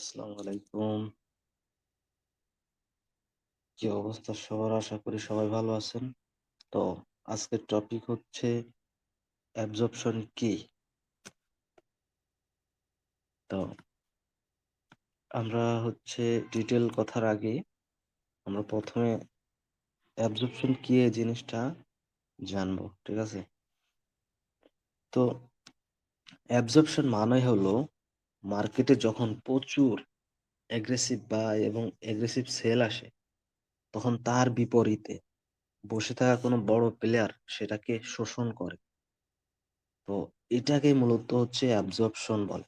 আসসালামু কি অবস্থা সবার? আশা করি সবাই ভালো আছেন। তো আজকের টপিক হচ্ছে কি? তো আমরা হচ্ছে ডিটেল কথার আগে আমরা প্রথমে অ্যাবজর্পশন কি এই জিনিসটা জানব, ঠিক আছে? তো অ্যাবজর্পশন মানে হলো মার্কেটে যখন প্রচুর অ্যাগ্রেসিভ বাই এবং অ্যাগ্রেসিভ সেল আসে, তখন তার বিপরীতে বসে থাকা কোনো বড় প্লেয়ার সেটাকে শোষণ করে। তো এটাকে মূলত হচ্ছে অ্যাবজর্পশন বলে।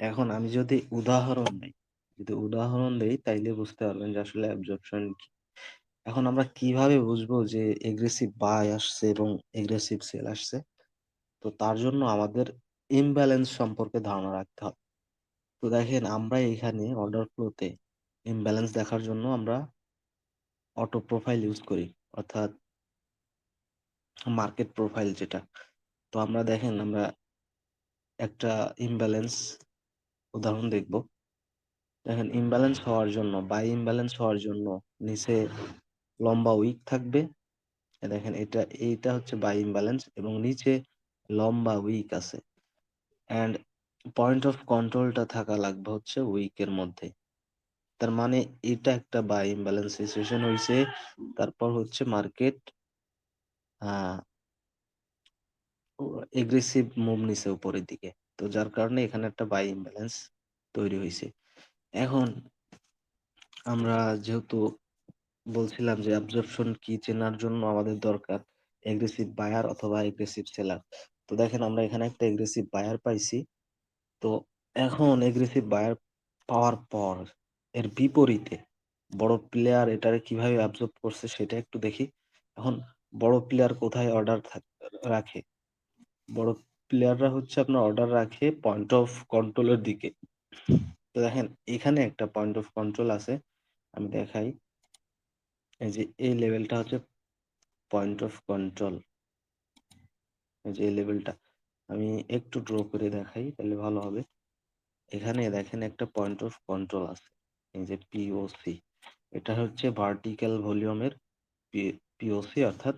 এখন আমি যদি উদাহরণ দিই, যদি উদাহরণ দিই তাইলে বুঝতে পারবেন যে আসলে অ্যাবজর্পশন কি। এখন আমরা কীভাবে বুঝব যে এগ্রেসিভ বাই আসছে এবং এগ্রেসিভ সেল আসছে? তো তার জন্য আমাদের ইমব্যালেন্স সম্পর্কে ধারণা রাখতে হবে তো দেখেন, আমরা এখানে অর্ডার ফ্লোতে ইমব্যালেন্স দেখার জন্য আমরা অটো প্রোফাইল ইউজ করি, অর্থাৎ মার্কেট প্রোফাইল যেটা। তো আমরা দেখেন, আমরা একটা ইমব্যালেন্স উদাহরণ দেখব। দেখেন ইমব্যালেন্স হওয়ার জন্য বাই ইমব্যালেন্স হওয়ার জন্য নিচে লম্বা উইক থাকবে। দেখেন, এটা, এইটা হচ্ছে বাই ইমব্যালেন্স এবং নিচে লম্বা উইক আছে। অ্যান্ড পয়েন্ট অফ কন্ট্রোলটা থাকা লাগবে হচ্ছে উইকের মধ্যে। তার মানে এটা একটা বাই ইমব্যালেন্স সিচুয়েশন হয়েছে তারপর হচ্ছে মার্কেট এগ্রেসিভ মুভ নিছে উপরের দিকে। তো যার কারণে এখানে একটা বাই ইমব্যালেন্স তৈরি হয়েছে এখন আমরা যেহেতু বলছিলাম যে অ্যাবজর্পশন কি চেনার জন্য আমাদের দরকার। এগ্রেসিভ বায়ার অথবা এগ্রেসিভ সেলার তো দেখেন আমরা এখানে একটা এগ্রেসিভ বায়ার পাইছি। তো এখন এগ্রেসিভ বায়ার পাওয়ার পর এর বিপরীতে বড় প্লেয়ার এটারে কীভাবে অ্যাবজর্ব করছে সেটা একটু দেখি। এখন বড় প্লেয়ার কোথায় অর্ডার রাখে? বড় প্লেয়াররা হচ্ছে আপনার অর্ডার রাখে পয়েন্ট অফ কন্ট্রোলের দিকে। তো দেখেন এখানে একটা পয়েন্ট অফ কন্ট্রোল আছে, আমি দেখাই। এই যে এই লেভেলটা হচ্ছে পয়েন্ট অফ কন্ট্রোল এই যে এই লেভেলটা আমি একটু ড্র করে দেখাই, তাহলে ভালো হবে। এখানে দেখেন একটা পয়েন্ট অফ কন্ট্রোল আছে, এই যে পিওসি এটা হচ্ছে ভার্টিক্যাল ভলিউমের পিওসি অর্থাৎ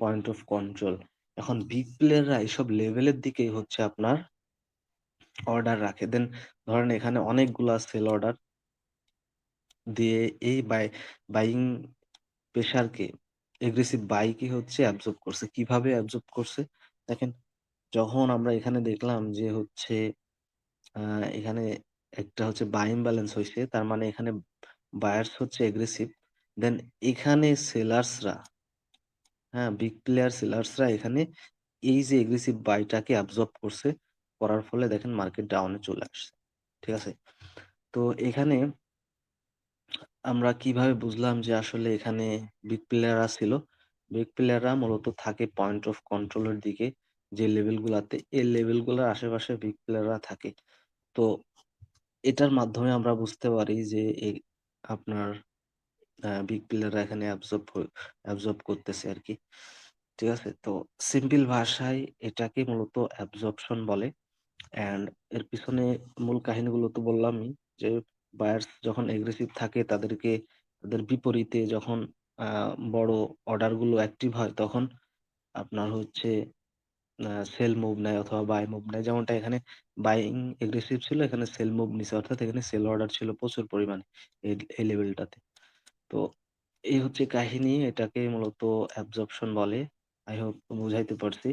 পয়েন্ট অফ কন্ট্রোল এখন বিগ প্লেয়াররা এইসব লেভেলের দিকেই হচ্ছে আপনার অর্ডার রাখে। দেন ধরেন এখানে অনেকগুলা সেল অর্ডার দিয়ে এই বাই বাইং প্রেশারকে এগ্রেসিভ বাইকে হচ্ছে অ্যাবজর্ব করছে। কীভাবে অ্যাবজর্ব করছে? দেখেন, যখন আমরা এখানে দেখলাম যে হচ্ছে এখানে একটা হচ্ছে বাইং ব্যালেন্স হয়েছে তার মানে এখানে বায়ার্স হচ্ছে এগ্রেসিভ দেন এখানে সেলার্সরা হ্যাঁ বিগ প্লেয়ার সেলার্সরা এখানে এই যে এগ্রেসিভ বাইটাকে অ্যাবজর্ব করছে, করার ফলে দেখেন মার্কেট ডাউনে চলে আসছে, ঠিক আছে? তো এখানে আমরা কীভাবে বুঝলাম যে আসলে এখানে বিগ প্লেয়াররা ছিল? বিগ প্লেয়াররা মূলত থাকে পয়েন্ট অফ কন্ট্রোলের দিকে, যে লেভেলগুলাতে এই লেভেলগুলোর আশেপাশে বিগ প্লেয়াররা থাকে। তো এটার মাধ্যমে আমরা বুঝতে পারি যে আপনার বিগ প্লেয়াররা এখানে অ্যাবজর্ব অ্যাবজর্ব করতেছে আর কি। ঠিক আছে? তো সিম্পল ভাষায় এটাকে মূলত অ্যাবজর্পশন বলে। অ্যান্ড এর পিছনে মূল কাহিনীগুলো তো বললামই যে বায়ার্স যখন এগ্রেসিভ থাকে তাদেরকে, তাদের বিপরীতে যখন বড় অর্ডারগুলো অ্যাক্টিভ হয় তখন আপনার হচ্ছে সেল মুভ নেয় অথবা বাই মুভ নেয়। যেমনটা এখানে বাইং এগ্রেসিভ ছিল, এখানে সেল মুভ নিছে, অর্থাৎ এখানে সেল অর্ডার ছিল প্রচুর পরিমাণে এই লেভেলটাতে তো এই হচ্ছে কাহিনী, এটাকে মূলত অ্যাবজর্পশন বলে। আই হোপ বুঝাইতে পারছি।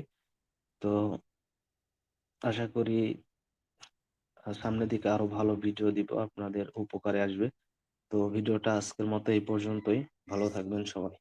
তো আশা করি সামনের দিকে আরও ভালো ভিডিও দিব, আপনাদের উপকারে আসবে। তো ভিডিওটা আজকের মতো এই পর্যন্তই। ভালো থাকবেন সবাই।